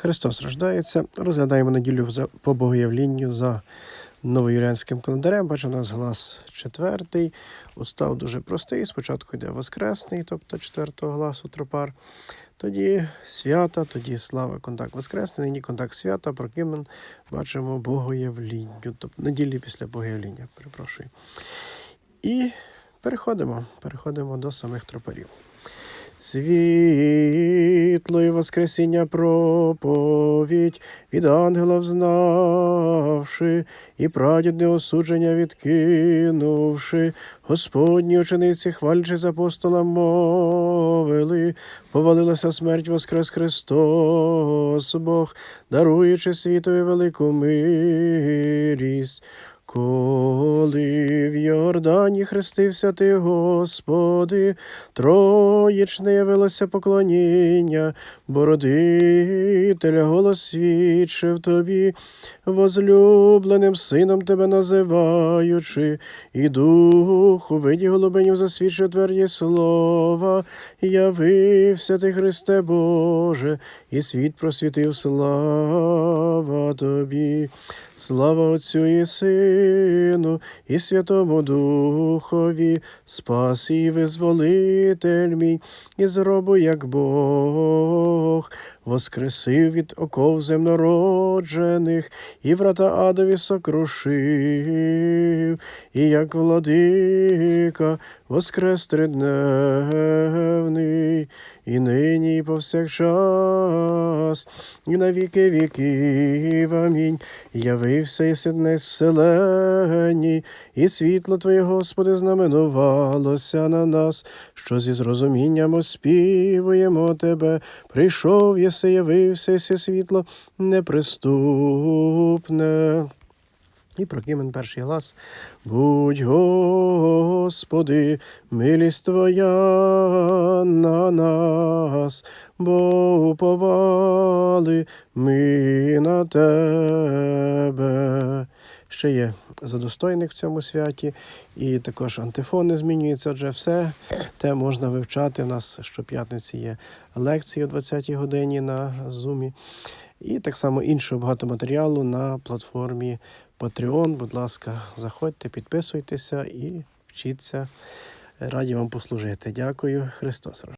Христос рождається. Розглядаємо неділю по богоявлінню за новоюліанським календарем. Бачимо, у нас глас четвертий. Устав дуже простий. Спочатку йде Воскресний, тобто четвертого гласу тропар. Тоді свята, тоді слава, контакт Воскресний, нині контакт свята, про ким ми бачимо богоявлінню, тобто неділі після богоявління, перепрошую. І переходимо, переходимо до самих тропарів. Світло і Воскресіння проповідь від ангела взнавши, і прадідне осудження відкинувши, Господні учениці, хвалячи з апостола, мовили, повалилася смерть Воскрес Христос Бог, даруючи світові велику милість. Коли в Йордані хрестився ти, Господи, троєчне явилося поклоніння, бородителя голос свідчив тобі, возлюбленим сином тебе називаючи, і дух у виді голубенів засвідчив тверді слова, явився ти, Христе Боже, і світ просвітив слава тобі. Слава Отцю і Сину, і Святому Духові, спас і визволитель мій, і зробу, як Бог, воскресив від оков земнороджених, і врата адові сокрушив, і як владика воскрес нині, і повсякчас, і на віки віків. Амінь. Явився і сидне вселенні, і світло Твоє, Господи, знаменувалося на нас, що зі зрозумінням оспівуємо Тебе. Прийшов єси, явився, єси світло неприступне. І прокимен перший глас. Будь, Господи, милість Твоя на нас, бо уповали ми на Тебе. Ще є задостойник в цьому святі, і також антифони змінюються, адже все те можна вивчати. У нас щоп'ятниці є лекції о 20-й годині на Зумі. І так само іншого багато матеріалу на платформі Patreon. Будь ласка, заходьте, підписуйтеся і вчіться. Раді вам послужити. Дякую, Христос.